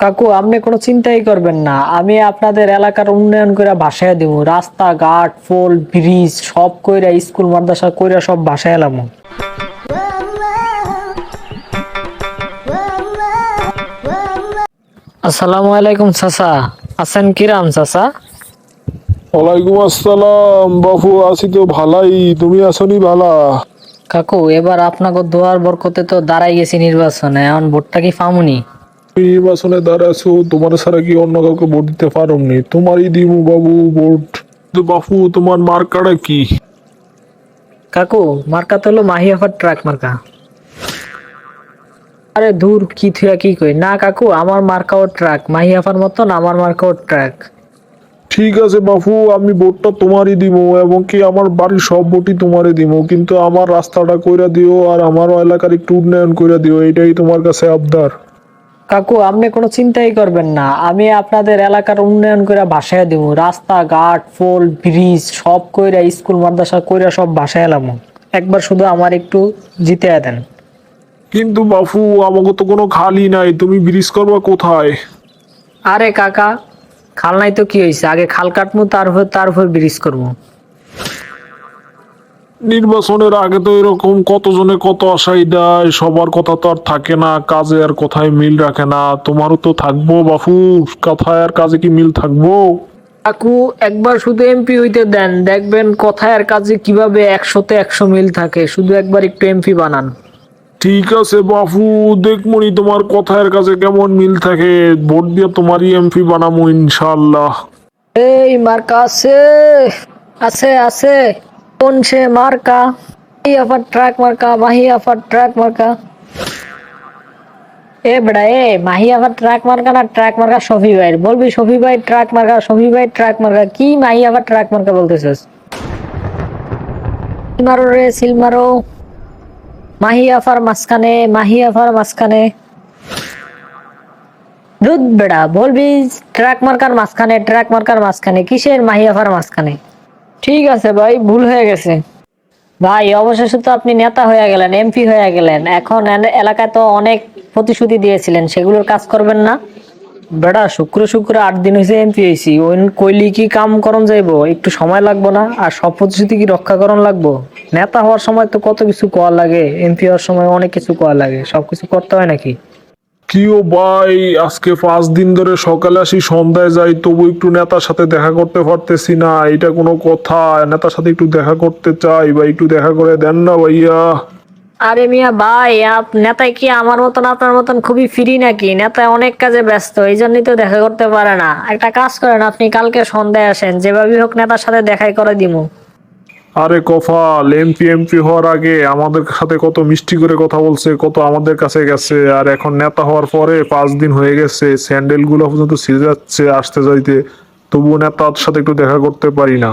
কাকু আপনি কোনো চিন্তাই করবেন না। আমি আপনাদের এলাকার উন্নয়ন করে ভাসায় দিব। রাস্তাঘাট পোল ব্রিজ সব কইরা স্কুল মাদ্রাসা কইরা সব ভাসায় এলাম আসসালামু আলাইকুম চাচা। আছেন কিরাম চাচা? ওয়ালাইকুম আসসালাম। বাপু আছি তো ভালাই। তুমি আসনি ভালা? কাকু এবার আপনাকে দোয়ার বরকতে তো দাঁড়াই গেছি নির্বাচনে। এখন ভোটটা কি পামুনি? নির্বাচনে দাঁড়াছো তোমার ছাড়া কি অন্য কাউকে ভোট দিতে পারোনি তোমারই দিমু বাবু ভোট। তো বাপু তোমার মার্কাটা কি? কাকু মার্কা তো হলো মাহিয়াফার ট্রাক মার্কা। আরে দূর কি থুয়া কি কই। না কাকু আমার মার্কাও ট্রাক। মাহিয়াফার মতন আমার মার্কাও ট্রাক। ঠিক আছে বাপু আমি ভোটটা তোমারই দিমু এবং কি আমার বাড়ির সব ভোটই তোমারই দিমু। কিন্তু আমার রাস্তাটা কইরা দিও আর আমার এলাকার একটু উন্নয়ন কইরা দিও এটাই তোমার কাছে আবদার। কাকু আপনি কোনো চিন্তাই করবেন না। আমি আপনাদের এলাকার উন্নয়ন করে ভাসায় দিব। রাস্তাঘাট পোল ব্রিজ সব কইরা স্কুল মাদ্রাসা কইরা সব ভাসায় এলাম একবার শুধু আমার একটু জিতে দেন। কিন্তু বাপু আমাকে তো কোনো খালি নাই। তুমি ব্রিজ করবা কোথায়? আরে কাকা খাল নাই তো কি হয়েছে আগে খাল কাটবো তারপর তারপর ব্রিজ করব নির্বাচনের আগে তো এরকম কতজনে কত আশাই দেয় সবার কথা তো আর থাকে না কাজে আর কোথায় মিল রাখে না। তোমারও তো থাকব বাপু কথায় আর কাজে কি মিল থাকব? কাকু একবার শুধু এমপি হইতে দেন দেখবেন কথায় আর কাজে কীভাবে একশোতে একশো মিল থাকে শুধু একবার একটু এমপি বানান। ঠিক আছে বাপু দেখমনি তোমার কথায়ের কাছে কেমন মিল থাকে ভোট দিয়ে তোমারই এমপি বানাবো ইনশাল্লাহ এই মার কাছে আছে আছে। কোন সে মার্কা মাহি আফার ট্রাক মার্কা মাহি আফার ট্রাক মার্কা এ বেড়া এ মাহি আফার ট্রাক মার্কা না ট্রাক মার্কা শফি ভাই বলবি শফি ভাই ট্রাক মার্কা শফি ভাই ট্রাক মার্কা কি মাহি আফার ট্রাক মার্কা বলতেছিস? মারো রে, সিল মারো। মাহি আফার মাঝখানে মাহি আফার মাঝখানে। দুধ বেড়া বলবি ট্রাক মার্কার মাঝখানে ট্রাক মার্কার মাঝখানে, কিসের মাহিয়াফার মাঝখানে? ঠিক আছে ভাই, ভুল হয়ে গেছে। ভাই, অবশেষে তো আপনি নেতা হয়ে গেলেন, এমপি হয়ে গেলেন। এখন এলাকায় তো অনেক প্রতিশ্রুতি দিয়েছিলেন, সেগুলোর কাজ করবেন না। বেটা, শুক্র শুক্র আট দিন হয়েছে এমপি হয়েছি ওই কইলি কি কাম করন যাইবো? একটু সময় লাগবো না? আর সব প্রতিশ্রুতি কি রক্ষা করন লাগবো? নেতা হওয়ার সময় তো কত কিছু কোয়া লাগে, এমপি হওয়ার সময় অনেক কিছু কোয়া লাগে, সবকিছু করতে হয় নাকি? কি ও ভাই আজকে পাঁচ দিন ধরে সকালে আসি, সন্ধ্যায় যাই, তবু একটু নেতার সাথে দেখা করতে পারতেছি না এটা কোনো কথা, নেতার সাথে একটু দেখা করতে চাই বা একটু দেখা করে দেন না ভাইয়া। আরে মিয়া ভাই, আপ, নেতায় কি আমার মতন, আপনার মতন খুবই ফ্রি নাকি? নেতায় অনেক কাজে ব্যস্ত, এই জন্যই তো দেখা করতে পারে না। একটা কাজ করেন, আপনি কালকে সন্ধ্যায় আসেন, যেভাবেই হোক নেতার সাথে দেখাই করে দিমু। আরে কফাল এমপি এমপি হওয়ার আগে আমাদের সাথে কত মিষ্টি করে কথা বলছে, কত আমাদের কাছে গেছে, আর এখন নেতা হওয়ার পরে পাঁচ দিন হয়ে গেছে স্যান্ডেলগুলো পর্যন্ত ছিঁড়ে যাচ্ছে আসতে যাইতে, তবুও নেতার সাথে একটু দেখা করতে পারি না।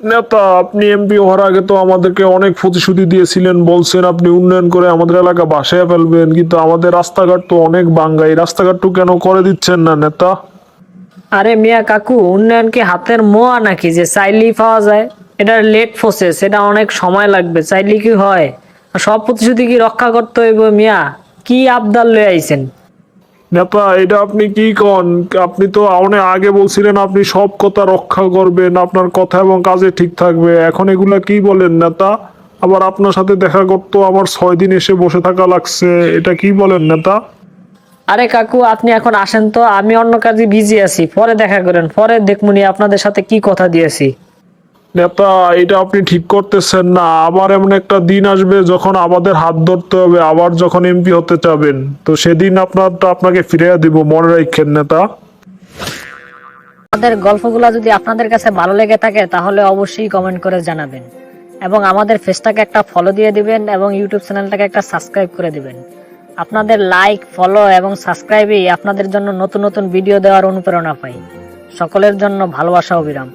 নেতা, আপনি এমপি হওয়ার আগে তো আমাদেরকে অনেক প্রতিশ্রুতি দিয়েছিলেন, বলছেন আপনি উন্নয়ন করে আমাদের এলাকা বাসায় ফেলবেন, কিন্তু আমাদের রাস্তাঘাট তো অনেক বাঙ্গা এই রাস্তাঘাটটু কেন করে দিচ্ছেন না নেতা? আরে মিয়া কাকু, উন্নয়ন কি হাতের মোয়া নাকি যে চাইলেই পাওয়া যায়? এটা লেট প্রসেস এটা অনেক সময় লাগবে চাইলে কি হয়? সব প্রতিশ্রুতি কি রক্ষা করতে হইব মিয়া? কি আবদার লয়ে আইছেন? নেতা এটা আপনি কি কন? আপনি তো অনেক আগে বলছিলেন আপনি সব কথা রক্ষা করবেন আপনার কথা এবং কাজে ঠিক থাকবে। এখন এগুলা কি বলেন নেতা? আবার আপনার সাথে দেখা করতো আমার ছয় দিন এসে বসে থাকা লাগছে এটা কি বলেন নেতা? আরে কাকু আপনি এখন আসেন তো আমি অন্য কাজে বিজি আছি পরে দেখা করেন পরে দেখমুনি আপনাদের সাথে কি কথা দিয়েছি। নেতা, এটা আপনি ঠিক করতেছেন না। আবার এমন একটা দিন আসবে যখন আমাদের হাত ধরতে হবে, আবার যখন এমপি হতে চাবেন। তো সেদিন আপনার তো আপনাকে ফিরিয়ে দিব, মনে রাখেন নেতা। আমাদের গল্পগুলো যদি আপনাদের কাছে ভালো লেগে থাকে, তাহলে অবশ্যই কমেন্ট করে জানাবেন। এবং আমাদের ফেসটাকে একটা ফলো দিয়ে দিবেন এবং ইউটিউব চ্যানেলটাকে একটা সাবস্ক্রাইব করে দিবেন। আপনাদের লাইক ফলো এবং সাবস্ক্রাইবই আপনাদের জন্য নতুন নতুন ভিডিও দেওয়ার অনুপ্রেরণা পাই। সকলের জন্য ভালোবাসা অবিরাম।